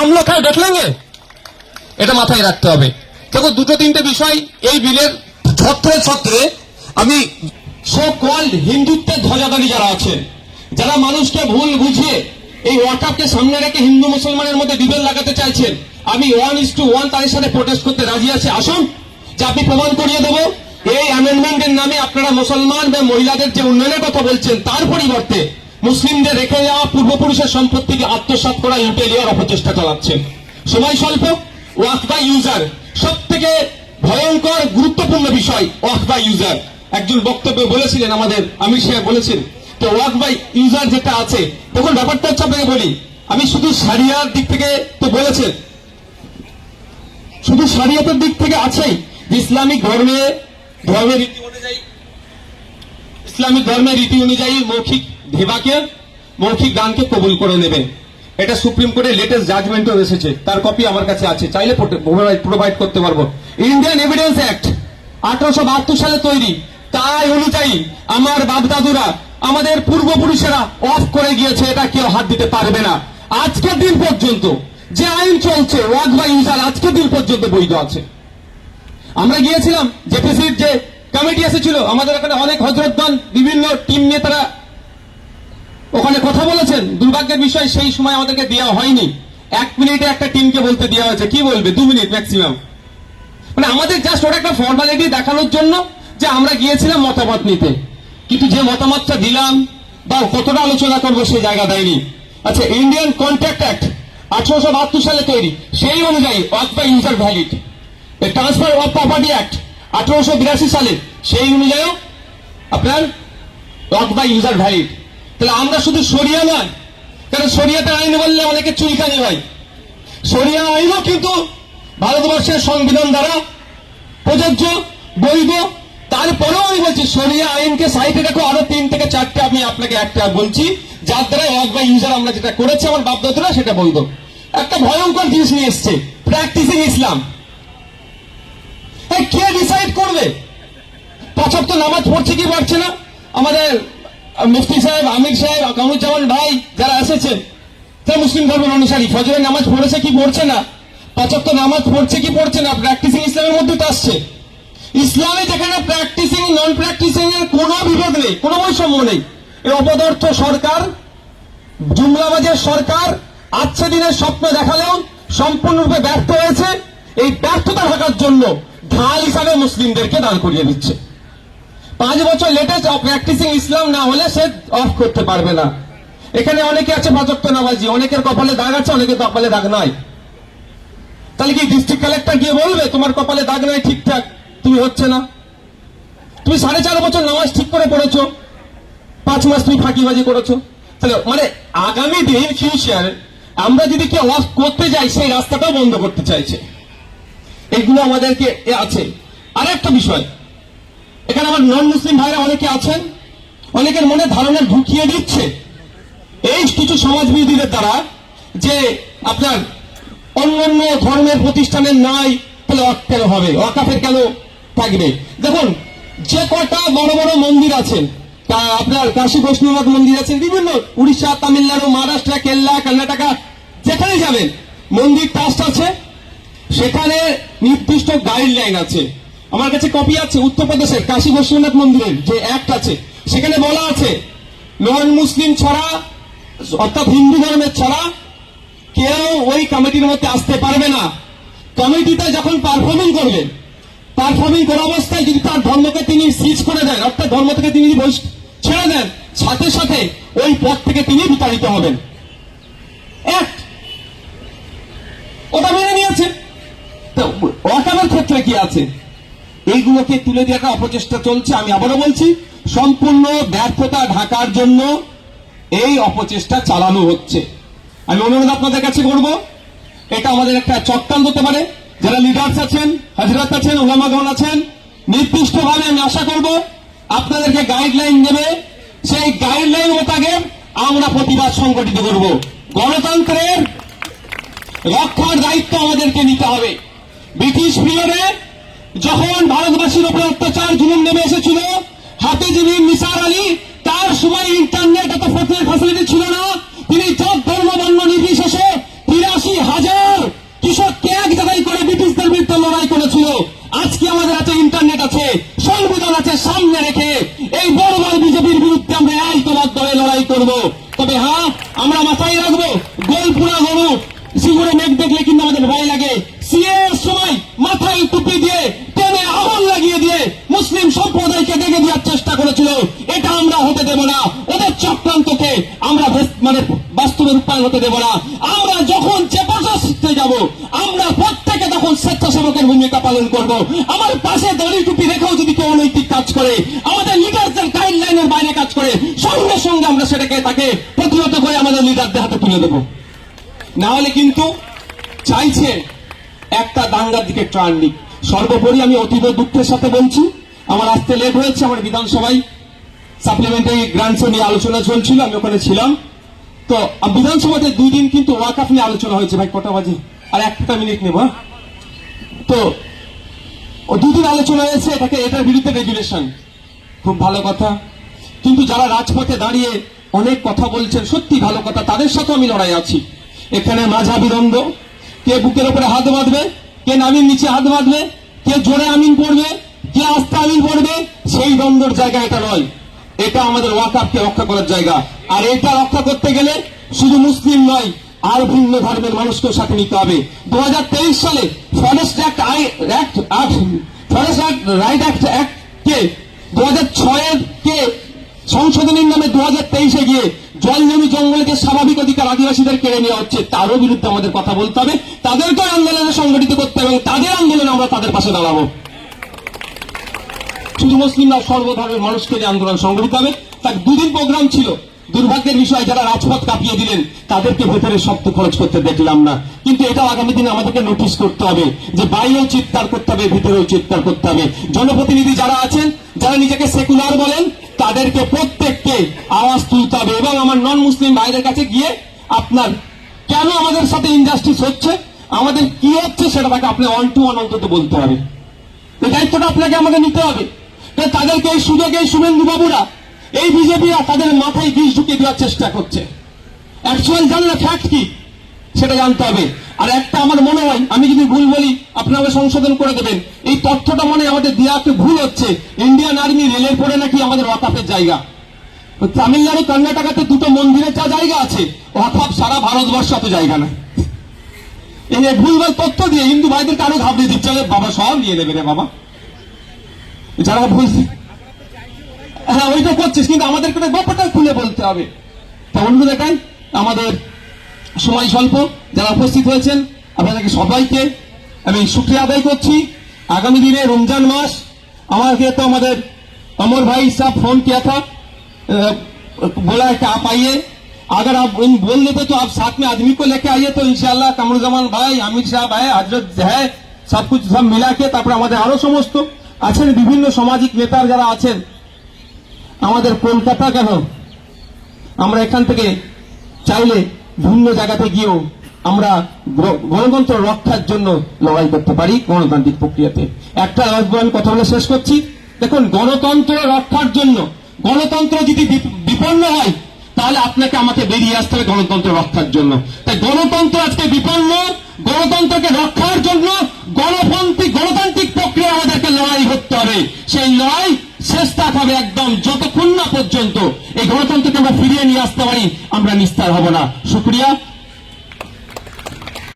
हम लोग है देख लेंगे এটা মাথায় রাখতে হবে দেখো দুটো তিনটে বিষয় এই বিলের ছত্রে ছত্রে আমি সো কল্ড হিন্দুত্বের ধ্বজাধারী যারা আছেন যারা মানুষকে ভুল বুঝিয়ে এই ওয়াকাপকে সামনে রেখে হিন্দু মুসলমানের মধ্যে বিভেদ লাগাতে চাইছেন আমি ওয়ান ইস টু ওয়ান তাদের সাথে প্রোটেস্ট করতে রাজি আছি আসুন যে আপনি প্রমাণ করিয়ে দেবো এই অ্যামেন্ডমেন্টের নামে আপনারা মুসলমান বা মহিলাদের যে উন্নয়নের কথা বলছেন তার পরিবর্তে মুসলিমদের রেখে যাওয়া পূর্বপুরুষের সম্পত্তিকে আত্মসাৎ করা লুটে নেওয়ার অপচেষ্টা চালাচ্ছেন। সময় স্বল্প, ওয়াক বাই ইউজার। সব থেকে ভয়ঙ্কর, গুরুত্বপূর্ণ বিষয়, ওয়াক বাই ইউজার। একজন বক্তব্য বলেছিলেন আমাদের, আমির সাহেব বলেছেন, তো ওয়াক বাই ইউজার যেটা আছে তখন ব্যাপারটা হচ্ছে আপনাকে বলি, আমি শুধু সারিয়ার দিক থেকে তো বলেছেন, শুধু সারিয়াতের দিক থেকে আছেই ইসলামিক ধর্মে, ধর্মের রীতি অনুযায়ী, ইসলামিক ধর্মের রীতি অনুযায়ী মৌখিক ধেবাকে মৌখিক গানকে কবুল করে নেবে। এটা সুপ্রিম কোর্টের লেটেস্ট জাজমেন্টও এসেছে। তার কপি আমার কাছে আছে। চাইলে প্রোভাইড করতে পারব। ইন্ডিয়ান এভিডেন্স অ্যাক্ট আঠারোশো বাহাত্তর সালে তৈরি। তাই অনুযায়ী আমার বাপদাদুরা, আমাদের পূর্বপুরুষেরা অফ করে গিয়েছে। এটা কেউ হাত দিতে পারবে না। আজকের দিন পর্যন্ত যে আইন চলছে ওয়াক বা ইউজার আজকের দিন পর্যন্ত বৈধ আছে। আমরা গিয়েছিলাম যে কমিটি এসেছিল, আমাদের এখানে অনেক হজরতগণ বিভিন্ন টিম নিয়ে তারা ওখানে কথা বলেছেন। দুর্ভাগ্যের বিষয়, সেই সময় আমাদেরকে দেওয়া হয়নি। এক মিনিটে একটা টিমকে বলতে দেওয়া হয়েছে। কি বলবে? দু মিনিট ম্যাক্সিমাম। মানে আমাদের জাস্ট ওটা একটা ফর্মালিটি দেখানোর জন্য যে আমরা গিয়েছিলাম মতামত নিতে। কিন্তু যে মতামতটা দিলাম বা কতটা আলোচনা করব সেই জায়গা দেয়নি। আচ্ছা ইন্ডিয়ান কন্ট্রাক্ট অ্যাক্ট আঠারোশো বাহাত্তর সালে তৈরি। সেই অনুযায়ী waqf by user valid transfer of property act আঠারোশো বিরাশি সালে। সেই অনুযায়ী আপনার ওয়াক বাই ইউজার ভ্যালিড তাহলে আমরা শুধু সরিয়া নয় কারণ সরিয়াতে আইন বললে অনেকে চুলকানি হয়। সরিয়া আইনও কিন্তু ভারতবর্ষের সংবিধান দ্বারা প্রযোজ্য, বৈধ। তারপরেও আমি বলছি সরিয়া আইনকে সাইডে রাখো, আরও তিন থেকে চারটে আমি আপনাকে একটা বলছি, যার দ্বারা এক বাই ইউজার আমরা যেটা করেছি, আমার বাপদাদরা সেটা বৈধ। একটা ভয়ঙ্কর জিনিস নিয়ে এসছে প্র্যাকটিসিং ইসলাম কে ডিসাইড করবে? পাঁচক তো নামাজ পড়ছে কি পারছে না? আমাদের মুফতি সাহেব, আমির সাহেব কামরুজ্জামান ভাই যারা এসেছেন, তারা মুসলিম ধর্মের অনুসারী। ফজরের নামাজ পড়েছে কি পড়ছে না? পাঁচক নামাজ পড়ছে কি পড়ছে না? প্র্যাকটিসিং ইসলামের মধ্যে তো আসছে। ইসলামে যেখানে প্র্যাকটিসিং নন প্র্যাকটিসিং এর কোনো বিভেদ নেই, কোনো বৈষম্য নেই। এই অপদার্থ সরকার, জুমলাবাজের সরকার আজকে দিনের স্বপ্ন দেখালেও সম্পূর্ণরূপে ব্যর্থ হয়েছে। এই ব্যর্থতা ঢাকার জন্য ঢাল হিসাবে মুসলিমদেরকে দান করিয়ে দিচ্ছে। পাঁচ বছর লেটেস্ট প্র্যাকটিসিং ইসলাম না হলে সে অফ করতে পারবে না। এখানে অনেকে আছে পাঁচক্ত নামাজি, অনেকের কপালে দাগ আছে, অনেকের কপালে দাগ নাই। তাহলে কি ডিস্ট্রিক্ট কালেক্টর গিয়ে বলবে, তোমার কপালে দাগ নাই ঠিকঠাক, তুমি হচ্ছে না? তুমি সাড়ে চার বছর নামাজ ঠিক করে পড়েছো, পাঁচ মাস তুমি ফাঁকিবাজি করেছ। তাহলে মানে আগামী দিন ফিউচার আমরা যদি কেউ ওয়াশ করতে যাই, সেই রাস্তাটাও বন্ধ করতে চাইছে। এগুলো আমাদেরকে আছে। আর একটা বিষয় এখানে আমার নন মুসলিম ভাইরা অনেকে আছেন, অনেকের মনে ধারণা ঢুকিয়ে দিচ্ছে এই কিছু সমাজবিরোধীদের দ্বারা যে আপনার অন্য অন্য ধর্মের প্রতিষ্ঠানের নাই, তাহলে অক কেন হবে? অকাফের কেন থাকবে? দেখুন, যে কটা বড় বড় মন্দির আছে, তা আপনার কাশী বৈষ্ণবনাথ মন্দির আছে, বিভিন্ন উড়িষ্যা, তামিলনাড়ু, মহারাষ্ট্র কেরলা কর্ণাটকা যেখানে যাবেন, মন্দির ট্রাস্ট আছে, সেখানে নির্দিষ্ট গাইডলাইন আছে। আমার কাছে কপি আছে উত্তরপ্রদেশের কাশী বৈশ্বনাথ মন্দিরের যে অ্যাক্ট আছে, সেখানে বলা আছে, নন মুসলিম ছাড়া, অর্থাৎ হিন্দু ধর্মের ছাড়া কেউ ওই কমিটির মধ্যে আসতে পারবে না। কমিটিতে যখন পারফর্মিং করবেন পারফর্মিং করা অবস্থায় যদি তার ধর্মকে তিনি সিজ করে দেন, অর্থাৎ ধর্ম থেকে তিনি যদি ছেড়ে দেন, সাথে সাথে ওই পদ থেকে তিনি বিতাড়িত হবেন। ওটা মেনে নিয়েছে। তো ওয়াকামের ক্ষেত্রে কি আছে? এইগুলোকে তুলে দেওয়ার অপচেষ্টা চলছে, আমি আবারও বলছি, সম্পূর্ণ ব্যর্থতা ঢাকার জন্য এই অপচেষ্টা চালানো হচ্ছে। আমি অনুরোধ আপনাদের কাছে করব, এটা আমাদের একটা চক্রান্ত হতে পারে। যারা লিডার্স আছেন, হাজরাত আছেন ওলামাগণ আছেন, নির্দিষ্টভাবে আমি আশা করব আপনাদেরকে গাইডলাইন দেবে। সেই গাইডলাইন মোতাবেক আমরা প্রতিবাদ সংগঠিত করব। গণতন্ত্রের রক্ষার দায়িত্ব আমাদেরকে নিতে হবে। ব্রিটিশ পিরিয়ডে যখন ভারতবাসীর উপরে অত্যাচার, জুলুম নেমে এসেছিল, হাতে যিনি নিসার আলী, তার সময় ইন্টারনেট এত ফোনের ফ্যাসিলিটি ছিল না। তিনি জাত ধর্ম বর্ণ নির্বিশেষে তিরাশি হাজার কৃষককে এক জায়গায় করে ব্রিটিশদের বিরুদ্ধে লড়াই করেছিল। আজকে আমাদের আছে ইন্টারনেট আছে, সংবিধান আছে সামনে রেখে। এই করেছিল, এটা আমরা হতে দেব না। ওদের চক্রান্তকে আমরা মানে বাস্তবে রূপায়ণ হতে দেব না। আমরা যখন চেপাশে যাব, আমরা প্রত্যেকে তখন স্বেচ্ছাসেবকের ভূমিকা পালন করব। আমার পাশে দড়ি টুপি রেখেও যদি কেউ অনৈতিক কাজ করে, আমাদের লিডারদের গাইডলাইনের বাইরে কাজ করে, সঙ্গে সঙ্গে আমরা সেটাকে তাকে প্রতিহত করে আমাদের লিডারদের হাতে তুলে দেবো। না হলে কিন্তু চাইছে একটা দাঙ্গার দিকে ট্রান নিক। সর্বোপরি আমি অতীব দুঃখের সাথে বলছি আমার আসতে লেট হয়েছে, আমার বিধানসভায় সাপ্লিমেন্টারি গ্রান্টস নিয়ে আলোচনা চলছিল, আমি ওখানে ছিলাম। তো বিধানসভাতে দুই দিন কিন্তু ওয়াকাফ নিয়ে আলোচনা হয়েছে, ভাই, কটা বাজে? আর একটা মিনিট নেব হ্যাঁ? তো, ও দুদিন আলোচনা হয়েছে, এটাকে, এটার বিরুদ্ধে রেগুলেশন খুব ভালো কথা। কিন্তু যারা রাজপথে দাঁড়িয়ে অনেক কথা বলছেন, সত্যি ভালো কথা, তাদের সাথে আমি লড়াই আছি। এখানে মাঝাবি দ্বন্দ্ব। কে বুকের উপরে হাত বাঁধবে, কে নামির নিচে হাত বাঁধবে, কে জোরে আমিন পড়বে কে আস্তে আমিন পড়বে, সেই দ্বন্দ্বর জায়গা এটা নয়। এটা আমাদের ওয়াকাপকে রক্ষা করার জায়গা। আর এটা রক্ষা করতে গেলে শুধু মুসলিম নয়, আর ভিন্ন ধর্মের মানুষকেও সাথে নিতে হবে। দু সালে forest act I act forest act right act act কে দু হাজার ছয়ের কে সংশোধনীর নামে দু হাজার তেইশে গিয়ে জল জমি জঙ্গলকে স্বাভাবিক অধিকার আদিবাসীদের কেড়ে নেওয়া হচ্ছে, তারও বিরুদ্ধে আমাদের কথা বলতে হবে। তাদেরকে আন্দোলনে সংগঠিত করতে হবে এবং তাদের আন্দোলনে আমরা তাদের পাশে দাঁড়াবো। শুধু মুসলিম না সর্বধর্মের মানুষকে যে আন্দোলন সংগঠিত হবে, তার দুদিন প্রোগ্রাম ছিল। দুর্ভাগ্যের বিষয়, যারা রাজপথ কাঁপিয়ে দিলেন, তাদেরকে ভেতরে শব্দ খরচ করতে দেখলাম না। কিন্তু এটা আগামী দিনে আমাদেরকে নোটিশ করতে হবে যে বাইরেও চিৎকার করতে হবে, ভিতরেও চিৎকার করতে হবে। জনপ্রতিনিধি যারা আছেন, যারা নিজেকে সেকুলার বলেন, তাদেরকে প্রত্যেককে আওয়াজ তুলতে হবে। এবং আমার নন মুসলিম ভাইদের কাছে গিয়ে আপনার কেন আমাদের সাথে ইনজাস্টিস হচ্ছে, আমাদের কি হচ্ছে, সেটা তাকে আপনি ওয়ান টু ওয়ান অন্তত বলতে হবে। এই দায়িত্বটা আপনাকে আমাকে নিতে হবে। তাদেরকে এই সুযোগে এই শুভেন্দু বাবুরা, এই বিজেপিরা তাদের মাথায় বিষ ঢুকিয়ে দেওয়ার চেষ্টা করছে। অ্যাকচুয়াল জানলে ফ্যাক্ট কি? সেটা জানতে হবে। আর একটা আমার মনে হয়, আমি যদি ভুল বলি, আপনারা সংশোধন করে দেবেন। এই তথ্যটা মনে আমাদের দেওয়াতে ভুল হচ্ছে। ইন্ডিয়ান আর্মি রেলের পরে নাকি আমাদের ওয়াকাপের জায়গা। তামিলনাড়ু, কর্ণাটকাতে দুটো মন্দিরের যা জায়গা আছে ওয়াকাপ সারা ভারতবর্ষ অত জায়গা না এই ভুলভাল তথ্য দিয়ে হিন্দু ভাইদেরকে আরও ঘাবড়িয়ে দিচ্ছে বাবা, সব নিয়ে নেবে রে বাবা। যারা ভুল হ্যাঁ ওইটা করছিস কিন্তু আমাদেরকে তো ব্যাপারটা খুলে বলতে হবে তা অন্য দেখায় আমাদের সময় স্বল্প যারা উপস্থিত হয়েছেন আপনাদেরকে সবাইকে আমি শুক্রিয়া আদায় করছি আগামী দিনে রমজান মাস আমাকে তো আমাদের अमर भाई साहब फोन किया था अ, बोला है कि आप आइए अगर आप इन बोल देते तो आप साथ में आदमी को लेके आइए तो इंशाल्लाह कमरुज्जामान भाई अमित साहब है हजरत है সব কিছু সব মিলাকে তারপরে আমাদের আরো সমস্ত আছেন বিভিন্ন সামাজিক নেতার যারা আছেন, আমাদের কলকাতা কেন? আমরা এখান থেকে চাইলে ভিন্ন জায়গাতে গিয়েও আমরা গণতন্ত্র রক্ষার জন্য লড়াই করতে পারি গণতান্ত্রিক প্রক্রিয়াতে। একটা আমি কথা বলে শেষ করছি। দেখুন, গণতন্ত্র রক্ষার জন্য, গণতন্ত্র যদি বিপন্ন হয়, তাহলে আপনাকে আমাকে বেরিয়ে আসতে হবে গণতন্ত্র রক্ষার জন্য। তাই গণতন্ত্র আজকে বিপন্ন, গণতন্ত্রকে রক্ষার জন্য আমাদেরকে লড়াই করতে হবে। সেই লড়াই শেষ তাক হবে একদম যতক্ষণ না পর্যন্ত। এই গণতন্ত্রকে আমরা ফিরিয়ে নিয়ে আসতে পারি, আমরা নিস্তার হব না। শুক্রিয়া।